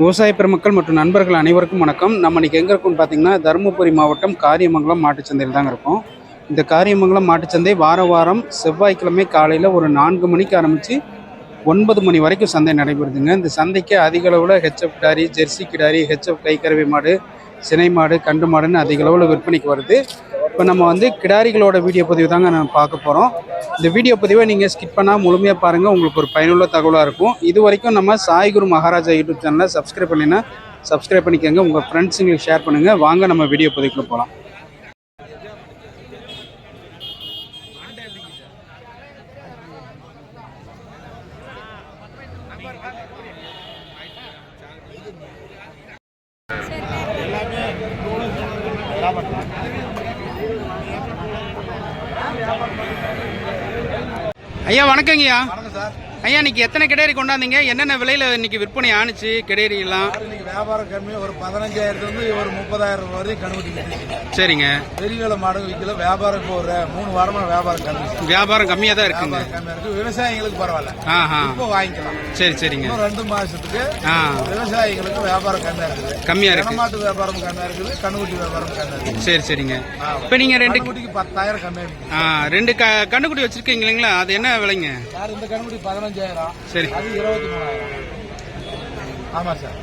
விவசாய பெருமக்கள் மற்றும் நண்பர்கள் அனைவருக்கும் வணக்கம். நம்ம இன்னைக்கு எங்கே இருக்கோம்னு பார்த்தீங்கன்னா தருமபுரி மாவட்டம் காரியமங்கலம் மாட்டுச்சந்தையில் தாங்க இருக்கும். இந்த காரியமங்கலம் மாட்டுச்சந்தை வார வாரம் செவ்வாய்க்கிழமை காலையில் ஒரு நான்கு மணிக்கு ஆரம்பித்து ஒன்பது மணி வரைக்கும் சந்தை நடைபெறுதுங்க. இந்த சந்தைக்கு அதிக அளவில் ஹெச்எஃப் கிடாரி ஜெர்சி கிடாரி ஹெச்எஃப் கைக்கறவை மாடு சினை மாடு கண்டு மாடுன்னு அதிக அளவில் விற்பனைக்கு வருது. இப்போ நம்ம வந்து கிடாரிகளோட வீடியோ பதிவு தாங்க நம்ம பார்க்க போகிறோம் இந்த வீடியோ பதிவை நீங்கள் ஸ்கிப் பண்ணால் முழுமையாக பாருங்கள் உங்களுக்கு ஒரு பயனுள்ள தகவலாக இருக்கும். இது வரைக்கும் நம்ம சாய்குரு மகாராஜா யூடியூப் சேனலை சப்ஸ்கிரைப் பண்ணினா சப்ஸ்கிரைப் பண்ணிக்கோங்க. உங்கள் ஃப்ரெண்ட்ஸுங்களுக்கு ஷேர் பண்ணுங்கள் வாங்க நம்ம வீடியோ பதிவுக்குள்ள போகலாம் ஐயா வணக்கங்கய்யா. வணக்கம் சார். ஐயா இன்னைக்கு எத்தனை கிடேரி கொண்டாந்தீங்க? என்னென்ன விலையில இன்னைக்கு விற்பனை ஆணுச்சு கிடேரி எல்லாம் இன்னைக்கு வியாபாரம் கம்மி? ஒரு பதினஞ்சாயிரத்துல இருந்து ஒரு முப்பதாயிரம் வரையும் கட்டிங்க சரிங்க. பெரிய விலை மாடு விற்கல வியாபாரம் இப்போ ஒரு மூணு வாரமா வியாபாரம் கம்மி. வியாபாரம் கம்மியாக தான் இருக்குங்க. வியாபாரம் கம்மியா இருக்கு. விவசாயிகளுக்கு பரவாயில்ல. ஆஹா. இப்போ வாங்கிக்கலாம். சரி சரிங்க. இன்னும் ரெண்டு மாசத்துக்கு ஆ. விவசாயிகளுக்கு வியாபாரம் கம்மியா இருக்குது. கம்மியா இருக்கு. கனமாட்டு வியாபாரம் கம்மியா இருக்குது கண்ணுக்குட்டி வியாபாரம் கம்மியா இருக்குது. சரி சரிங்க. இப்போ நீங்க ரெண்டு கண்ணுக்குட்டிக்கு பத்தாயிரம் கம்மியா இருக்குது ஆ ரெண்டு க கண்ணுக்குட்டி வச்சிருக்கீங்க இல்லைங்களா? அது என்ன விலைங்க? சார் இந்த கண்ணுக்குட்டி பதினஞ்சாயிரம். சரி. அது இருபத்தி மூணாயிரம். ஆமா சார்.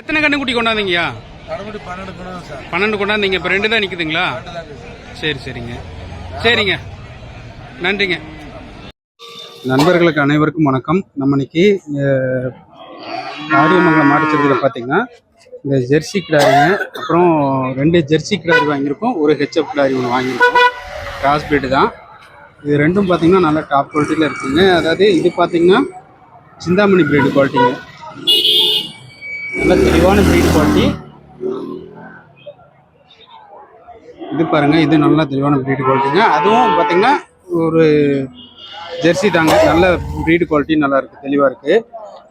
எத்தனை கண்ணுக்குட்டி கொண்டாந்தீங்கய்யா? கண்ணுக்குட்டி பன்னெண்டு குணம் சார். பன்னெண்டு கொண்டாந்தீங்க. இப்போ ரெண்டு தான் நிற்குதுங்களா ரெண்டு தான் இருக்குது சார். சரி சரிங்க. சரிங்க. நன்றிங்க. நண்பர்களுக்கு அனைவருக்கும் வணக்கம். நம்ம இன்னைக்கு அஹ், ஆரியமங்கலம் மாட்டுச்சந்தையில் பார்த்தீங்கன்னா இந்த ஜெர்சி கிடாரிங்க அப்புறம் ரெண்டு ஜெர்சி கிடாரி வாங்கியிருக்கோம். ஒரு ஹெச்எஃப் கிடாரி ஒன்று வாங்கியிருக்கோம். கிராஸ் பிரீடு தான். இது ரெண்டும் பார்த்தீங்கன்னா நல்ல டாப் குவாலிட்டியில் இருக்குங்க. அதாவது இது பார்த்தீங்கன்னா சிந்தாமணி ப்ரீடு குவாலிட்டிங்க நல்ல தெளிவான ப்ரீடு குவாலிட்டி இது பாருங்க இது நல்லா தெளிவான ப்ரீடு குவாலிட்டிங்க அதுவும் பார்த்தீங்கன்னா ஒரு ஜெர்சி தாங்க. நல்ல ப்ரீடு குவாலிட்டி நல்லா இருக்குது தெளிவாக இருக்குது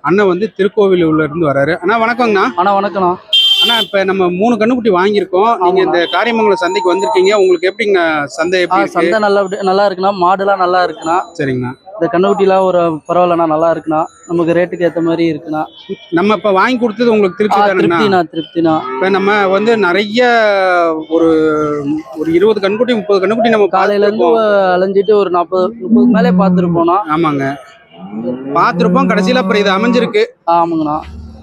அண்ணன் வந்து திருக்கோவிலூர்ல இருந்து வராரு. அண்ணா வணக்கங்கண்ணா. அண்ணா வணக்கம்ண்ணா. அண்ணா இப்ப நம்ம மூணு கண்ணுக்குட்டி வாங்கியிருக்கோம். நீங்க இந்த காரியமங்கலம் சந்தைக்கு வந்திருக்கீங்க. உங்களுக்கு எப்படிங்க சந்தை எப்படி சந்தை நல்லா நல்லா இருக்குண்ணா. மாடுலாம் நல்லா இருக்குண்ணா. சரிங்கண்ணா. இந்த கண்ணுக்குட்டிலாம் ஒரு பரவாயில்லண்ணா நல்லா இருக்குண்ணா. நமக்கு ரேட்டுக்கு ஏற்ற மாதிரி இருக்குண்ணா. நம்ம இப்ப வாங்கி கொடுத்தது உங்களுக்கு திருப்தி தானுங்கண்ணா திருப்திண்ணா திருப்திண்ணா. இப்ப நம்ம வந்து நிறைய ஒரு ஒரு இருபது கண்ணுக்குட்டி முப்பது கண்ணுக்குட்டி நம்ம காலையில இருந்து. அலைஞ்சிட்டு ஒரு நாற்பது முப்பது மேலே பார்த்துருப்போண்ணா ஆமாங்க. பார்த்திருப்போம். கடைசியில அப்புறம் இது அமைஞ்சிருக்கு. ஆமாங்கண்ணா.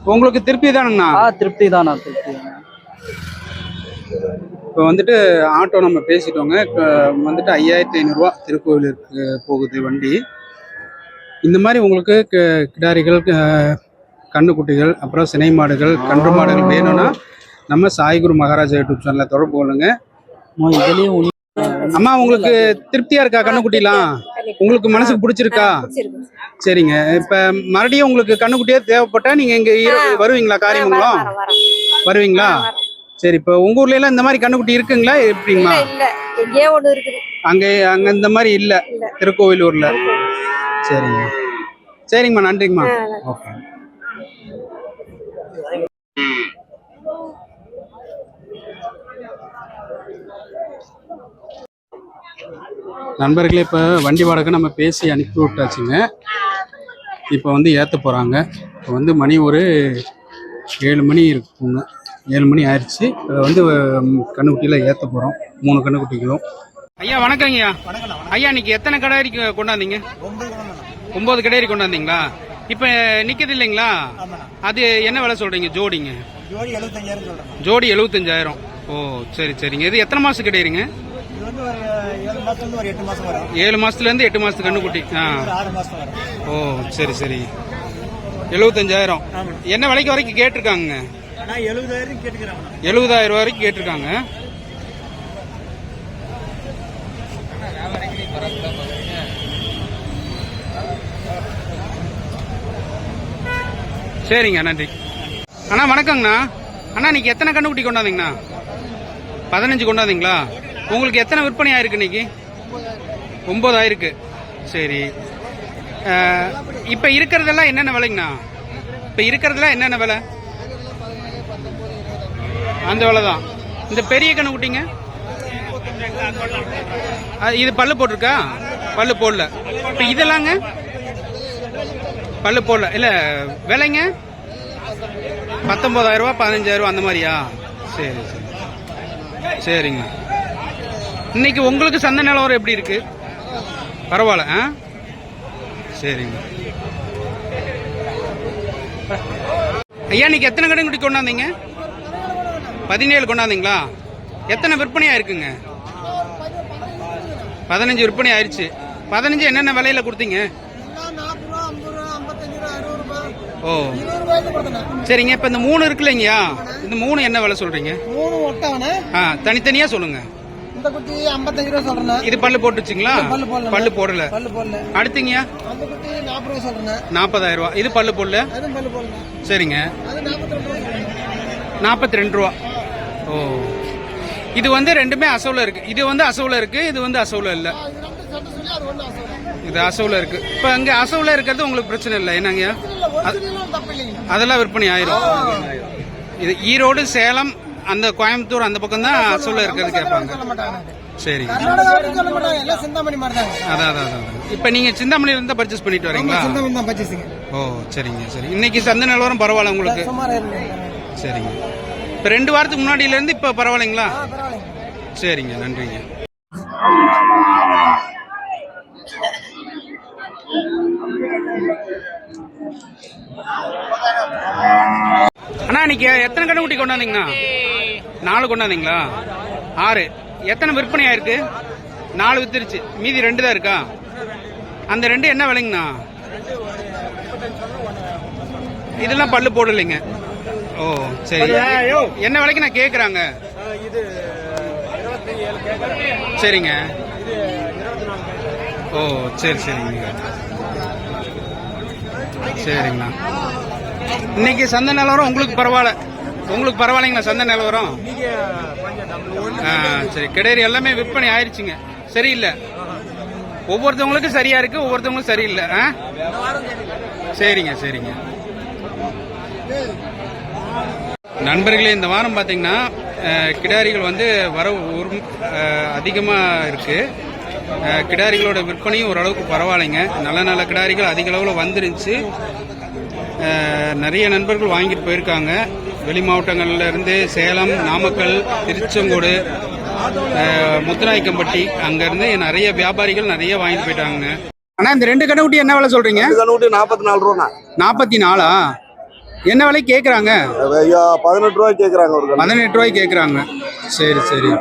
உங்களுக்கு திருப்தி தானுங்கண்ணா ஆ திருப்தி தாண்ணா திருப்தி. இப்போ வந்துட்டு ஆட்டோ நம்ம பேசிட்டோங்க. வந்துட்டு ஐயாயிரத்தி ஐநூறுரூவா திருக்கோவிலுக்கு போகுது வண்டி. இந்த மாதிரி உங்களுக்கு கிடாரிகள் க- கன்றுக்குட்டிகள் அப்புறம் சினை மாடுகள் கன்று மாடுகள் வேணும்னா நம்ம சாய்குரு மகாராஜா யூடியூப் சேனலை தொடர்பு கொள்ளுங்க. இதுலயும் அம்மா உங்களுக்கு திருப்தியா இருக்கா? கண்ணுக்குட்டிலாம்? உங்களுக்கு மனசுக்கு பிடிச்சிருக்கா. சரிங்க. இப்ப மறுபடியும் உங்களுக்கு கண்ணுக்குட்டியே தேவைப்பட்டா நீங்க இங்க வருவீங்களா? காரியமங்கலம். வருவீங்களா? சரி இப்போ உங்க ஊர்ல எல்லாம் இந்த மாதிரி கண்ணுக்குட்டி இருக்குங்களா? எப்படிங்களா அங்க அங்க இந்த மாதிரி இல்ல. இல்ல. திருக்கோவிலூர்ல. சரிங்க. சரிங்கம்மா நன்றிங்கம்மா. ஓகே. நண்பர்களே இப்போ வண்டி வாடகை நம்ம பேசி அனுப்பி விட்டாச்சுங்க. இப்போ வந்து ஏற்ற போகிறாங்க இப்போ வந்து மணி ஒரு ஏழு மணி இருக்குங்க. ஏழு மணி ஆயிடுச்சு இப்போ வந்து கண்ணுக்குட்டியில் ஏற்ற போகிறோம் மூணு கண்ணுக்குட்டிகளும். ஐயா வணக்கங்க ஐயா. ஐயா இன்னைக்கு எத்தனை கடாரி கொண்டாந்தீங்க? ஒன்பது கடாரி கொண்டாந்தீங்களா? இப்போ நிற்கிது இல்லைங்களா? அது என்ன விலை சொல்கிறீங்க ஜோடிங்க. ஜோடி எழுபத்தஞ்சாயிரம் சொல்றேன். ஜோடி எழுபத்தஞ்சாயிரம். ஓ சரி சரிங்க. இது எத்தனை மாதம் கிடையாதுங்க ஏழு மாசத்துல இருந்து ஒரு எட்டு மாதத்து கண்ணுக்குட்டி. ஆ. ஓ சரி சரி. எழுபத்தஞ்சாயிரம் என்ன விலைக்கு வரைக்கும் கேட்டிருக்காங்க எழுபதாயிரம் வரைக்கும் கேட்டிருக்காங்க. சரிங்க நன்றி. அண்ணா வணக்கங்கண்ணா. அண்ணா இன்னைக்கு எத்தனை கண்ணுக்குட்டி கொண்டாந்தீங்கண்ணா? பதினஞ்சு கொண்டாந்தீங்களா? உங்களுக்கு எத்தனை விற்பனை ஆயிருக்கு இன்னைக்கு? ஒம்பது ஆயிருக்கு சரி இப்போ இருக்கிறதெல்லாம் என்னென்ன விலைங்கண்ணா? இப்போ இருக்கிறதெல்லாம் என்னென்ன விலை? அந்த விலை தான் இந்த பெரிய கண்ணு விட்டீங்க இது பல்லு போட்டிருக்கா? பல்லு போடல. இப்போ இதெல்லாங்க? பல்லு போடல. இல்லை விலைங்க? பத்தொம்பதாயிரம் ரூபா பதினஞ்சாயிரம் ரூபா அந்த மாதிரியா? சரி சரி. சரிங்க. இன்னைக்கு உங்களுக்கு சந்தை நிலவரம் எப்படி இருக்கு? பரவாயில்ல ஆ? சரிங்க. ஐயா இன்னைக்கு எத்தனை கடை குட்டி கொண்டாந்தீங்க? பதினேழு கொண்டாந்தீங்களா? எத்தனை விற்பனை ஆயிருக்குங்க பதினஞ்சு விற்பனை ஆயிருச்சு. பதினஞ்சு என்னென்ன விலையில கொடுத்தீங்க? ஓ. சரிங்க இப்போ இந்த மூணு இருக்குல்லங்கய்யா. இந்த மூணு என்ன விலை சொல்றீங்க? ஆ தனித்தனியா சொல்லுங்க. இந்த குட்டி ஐம்பத்தஞ்சு ரூபா சொல்றேன் இது பல்லு போட்டுச்சுங்களா? பல்லு போடல. பல்லு போடல. பல்லு போடல. அடுத்தீங்கய்யா அந்த குட்டி நாற்பது ரூபா சொல்றேன் நாற்பதாயிரம் ரூபா. இது பல்லு போடல? அதுவும் பல்லு போடல சரிங்க. அது நாற்பத்தி ரெண்டு ரூபா ஓ. இது வந்து ரெண்டுமே அசவுல இருக்கு. இது வந்து அசவுல இருக்கு இது வந்து அசவுல இல்ல. இது அசவுல இருக்கு. இப்போ அங்க அசவுல இருக்கிறது உங்களுக்கு பிரச்சனை இல்லை. இல்லைங்க அதெல்லாம் விற்பனை ஆயிரும். இது ஈரோடு சேலம் அந்த கோயம்புத்தூர் அந்த பக்கம் தான் அசவுல இருக்கிறது கேட்பாங்க. சொல்ல சரி. சொல்ல அதான் அதான் இப்போ நீங்க சிந்தாமணில இருந்தா பர்ச்சேஸ் பண்ணிட்டு வரீங்களா? ஓ சரிங்க சரி. இன்னைக்கு சந்தை நிலவரம் பரவாயில்ல உங்களுக்கு? சரிங்க. இப்போ ரெண்டு வாரத்துக்கு முன்னாடியில இருந்து இப்போ பரவாயில்லைங்களா? சரிங்க நன்றிங்க. அண்ணா இன்னைக்கு எத்தனை கடை குட்டி கொண்டாந்தீங்கண்ணா? நாலு கொண்டாந்தீங்களா? ஆறு. எத்தனை விற்பனை ஆயிருக்கு? நாலு வித்துருச்சு. மீதி ரெண்டு தான் இருக்கா? அந்த ரெண்டு என்ன விலைங்கண்ணா? இதெல்லாம் பல்லு போடலைங்க. ஓ சரி. என்ன விலைக்கு நான் கேட்குறாங்க சரிங்க. ஓ சரி சரிங்க. சரிங்கண்ணா. இன்னைக்கு சந்தை நிலவரம் உங்களுக்கு பரவாயில்ல. உங்களுக்கு பரவாயில்லைங்களா? சந்தை நிலவரம் சரி. கிடையாது எல்லாமே விற்பனை ஆயிடுச்சுங்க சரியில்லை. ஒவ்வொருத்தவங்களுக்கும் சரியா இருக்கு ஒவ்வொருத்தவங்களுக்கும் சரியில்லை. ஆ? சரிங்க சரிங்க. நண்பர்களே இந்த வாரம் பார்த்தீங்கன்னா கிடாரிகள் வந்து வர அதிகமாக இருக்கு. அஹ், கிடாரிகளோட விற்பனையும் ஓரளவுக்கு பரவாயில்லைங்க. நல்ல நல்ல கிடாரிகள் அதிக அளவில் வந்துருந்துச்சு. நிறைய நண்பர்கள் வாங்கிட்டு போயிருக்காங்க. வெளி மாவட்டங்கள்ல இருந்து சேலம் நாமக்கல் திருச்செங்கோடு முத்துராய்க்கம்பட்டி அங்கேருந்து நிறைய வியாபாரிகள் நிறைய வாங்கிட்டு போயிட்டாங்க அண்ணா இந்த ரெண்டு கடை என்ன விலை சொல்றீங்க? கண்ணுக்குட்டி நாற்பத்தி நாலு ரூபா நாற்பத்தி நாலா என்ன விலை கேட்குறாங்க ஐயா பதினெட்டு ரூபாய் கேட்குறாங்க ஒரு பதினெட்டு ரூபாய்க்கு கேட்குறாங்க சரி சரி.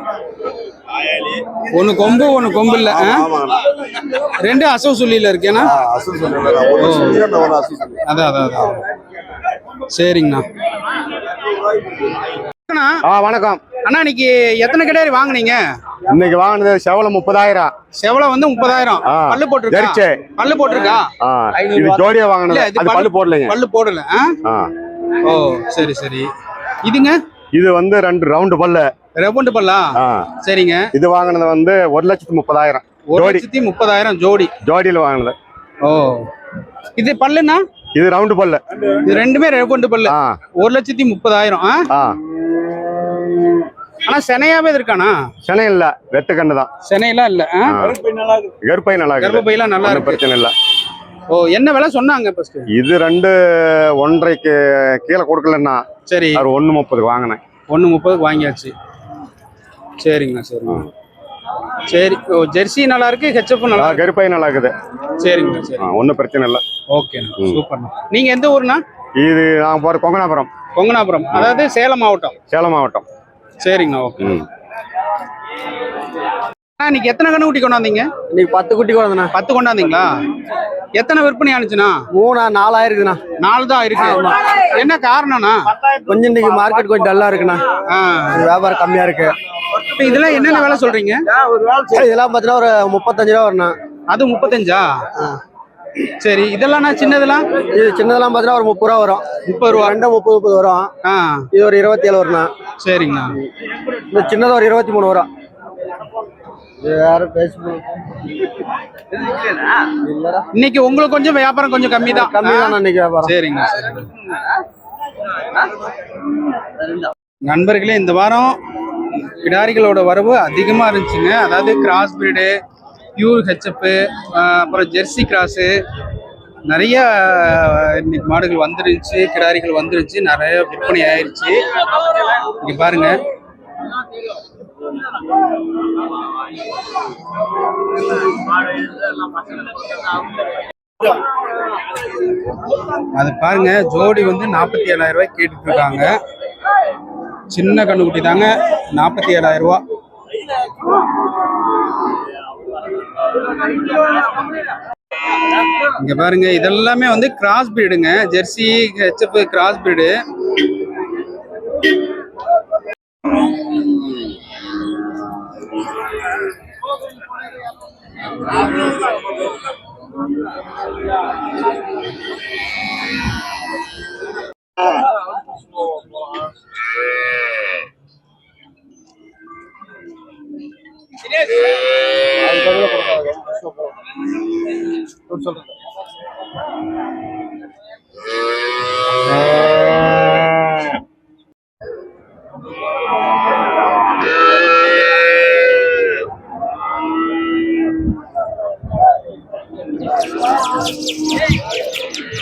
ஒன்று கொம்பு ஒன்று கொம்பு இல்லை ரெண்டு அசவு சொல்லியில் அசு சொல்லுங்க ஒன்று சொல்லி ஒன்று அசு சொல்லி அதான் அதான் அதான். சரிங்கண்ணா. வணக்கம். அண்ணா இன்னைக்கு எத்தனை கிடாரி வாங்குனீங்க? இன்னைக்கு வாங்கினது செவலம் முப்பதாயிரம். செவலை வந்து முப்பதாயிரம். பல்லு போட்டிருக்கா. பல்லு போட்டிருக்கா? இது ஜோடியா வாங்கினது. அது பல்லு போடலைங்க. பல்லு போடல ஓ சரி சரி. இதுங்க? இது வந்து ரெண்டு ரவுண்டு பல்லு. ரெபண்டு பல்லா? சரிங்க. இது வாங்கினது வந்து ஒரு லட்சத்து முப்பதாயிரம். ஒரு ஜோடி. லட்சத்தி முப்பதாயிரம் ஜோடி. ஜோடியில் வாங்கினது. ஓ. இது பல்லுண்ணா? இது ரவுண்டு பல்லு. இது ரெண்டுமே ரெபண்டு பல்லு. ஒரு லட்சத்தி முப்பதாயிரம். ஆனா செனையாவே இருக்கானா? சென்னை இல்ல வெட்டு கண்ணு தான். செனையெல்லாம் இல்ல? கருப்பை நல்லா இருக்குது. கர்ப்பப்பையெல்லாம் நல்லா இருக்கு பிரச்சனை இல்ல. ஓ என்ன விலை சொன்னாங்க ஃபர்ஸ்ட் இது ரெண்டு ஒன்றரைக்கு கீழே கொடுக்கலன்னா சரி. அது ஒன்று முப்பதுக்கு வாங்கினேன். ஒன்று முப்பதுக்கு வாங்கியாச்சு. சரிங்கண்ணா சரிங்க. சரி ஓ ஜெர்சி நல்லா இருக்கு ஹெச்எப் நல்லா கருப்பை நல்லா இருக்குது. சரிங்கண்ணா சரி ஒன்றும் பிரச்சனை இல்லை. ஓகேண்ணா சூப்பர்ண்ணா. நீங்க எந்த ஊர்ண்ணா? இது நாங்கள் போகிற கொங்கனாபுரம். கொங்கனாபுரம். அதாவது சேலம் மாவட்டம். சேலம் மாவட்டம். சரிங்கண்ணா ஓகே. ம். அண்ணா, இன்னைக்கு எத்தனை கண்ணுக்குட்டி கொண்டாந்தீங்க? இன்னைக்கு பத்து குட்டி கொண்டதுண்ணா பத்து கொண்டாந்தீங்களா? எத்தனை விற்பனை ஆனிச்சுண்ணா மூணா நாலாயிருக்குண்ணா. நாலு தான் இருக்கு. என்ன காரணம்ண்ணா? கொஞ்சம் இன்னைக்கு மார்க்கெட் கொஞ்சம் டல்லா இருக்குண்ணா. ஆ, வியாபாரம் கம்மியா இருக்கு. இதெல்லாம் என்னென்ன விலை சொல்றீங்க? இதெல்லாம் பார்த்தீங்கன்னா ஒரு முப்பத்தஞ்சு ரூபா வரணும் அது முப்பத்தஞ்சா? சரி இதெல்லாம் சின்னதெல்லாம் இது சின்னதெல்லாம் பார்த்தீங்கன்னா ஒரு முப்பது ரூபா வரும். முப்பது ரூபா. ரெண்டு முப்பது முப்பது வரும். ஆ. இது ஒரு இருபத்தி ஏழு வரும்ண்ணா. சரிங்கண்ணா. இந்த சின்னது ஒரு இருபத்தி மூணு வரும். யாரும் இன்னைக்கு உங்களுக்கு கொஞ்சம் வியாபாரம் கொஞ்சம் கம்மி தான் கம்மி தான் இன்னைக்கு வியாபாரம். சரிங்க நண்பர்களே இந்த வாரம் கிடாரிகளோட வரவு அதிகமாக இருந்துச்சுங்க. அதாவது கிராஸ் பிரீடு பியூர் ஹெச்எப்பு அப்புறம் ஜெர்சி கிராஸு நிறைய இன்னைக்கு மாடுகள் வந்துருச்சு கிடாரிகள் வந்துருச்சு நிறைய விற்பனை ஆயிடுச்சு இங்கே பாருங்க. அது பாருங்க ஜோடி வந்து நாற்பத்தி ஏழாயிரம் ரூபாய் கேட்டுட்டு இருக்காங்க சின்ன கண்ணுக்குட்டி தாங்க நாற்பத்தி ஏழாயிரம் ரூபாய் இங்க பாருங்க இதெல்லாமே வந்து கிராஸ் பிரீடுங்க ஜெர்சி ஹெச்எஃப் கிராஸ் பிரீடு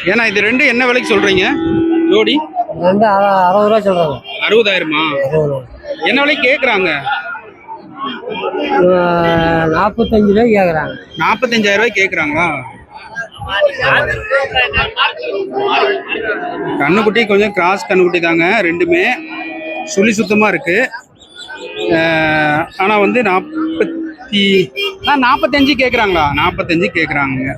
ஏன்னா இது ரெண்டு என்ன விலைக்கு சொல்றீங்க? ஜோடி? ரெண்டு அறுபது ரூபா சொல்கிறாங்க அறுபதாயிரமா? என்ன விலைக்கு கேக்குறாங்க? நாற்பத்தஞ்சு ரூபாய் கேட்குறாங்க நாற்பத்தஞ்சாயிரம் ரூபாய் கேக்குறாங்களா? கண்ணுக்குட்டி கொஞ்சம் கிராஸ் கண்ணுக்குட்டி தாங்க ரெண்டுமே சுழி சுத்தமா இருக்கு. ஆனால் ஆனா வந்து நாற்பத்தி ஆ நாற்பத்தஞ்சு கேட்குறாங்களா நாற்பத்தஞ்சு கேக்குறாங்க.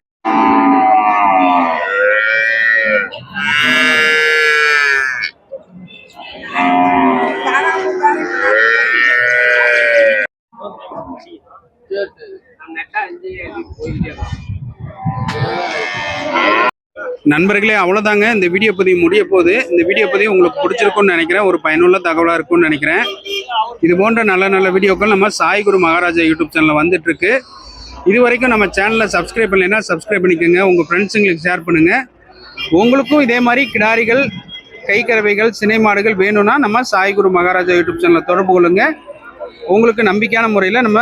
நண்பர்களே அவ்வளோதாங்க இந்த வீடியோ பதிவு முடிய போகுது. இந்த வீடியோ பதிவு உங்களுக்கு பிடிச்சிருக்கும்னு நினைக்கிறேன். ஒரு பயனுள்ள தகவலாக இருக்கும்னு நினைக்கிறேன். இது போன்ற நல்ல நல்ல வீடியோக்கள் நம்ம சாய் குரு மகாராஜா யூடியூப் சேனலில் வந்துட்டுருக்கு. இது வரைக்கும் நம்ம சேனலை சப்ஸ்கிரைப் பண்ணலைன்னா சப்ஸ்கிரைப் பண்ணிக்கோங்க. உங்கள் ஃப்ரெண்ட்ஸுங்களுக்கு ஷேர் பண்ணுங்கள் உங்களுக்கும் இதே மாதிரி கிடாரிகள் கைக்கறவைகள் சினை மாடுகள் வேணும்னா நம்ம சாய் குரு மகாராஜா யூடியூப் சேனலில் தொடர்பு கொள்ளுங்கள் உங்களுக்கு நம்பிக்கையான முறையில் நம்ம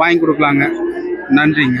வாங்கி கொடுக்கலாங்க. நன்றிங்க.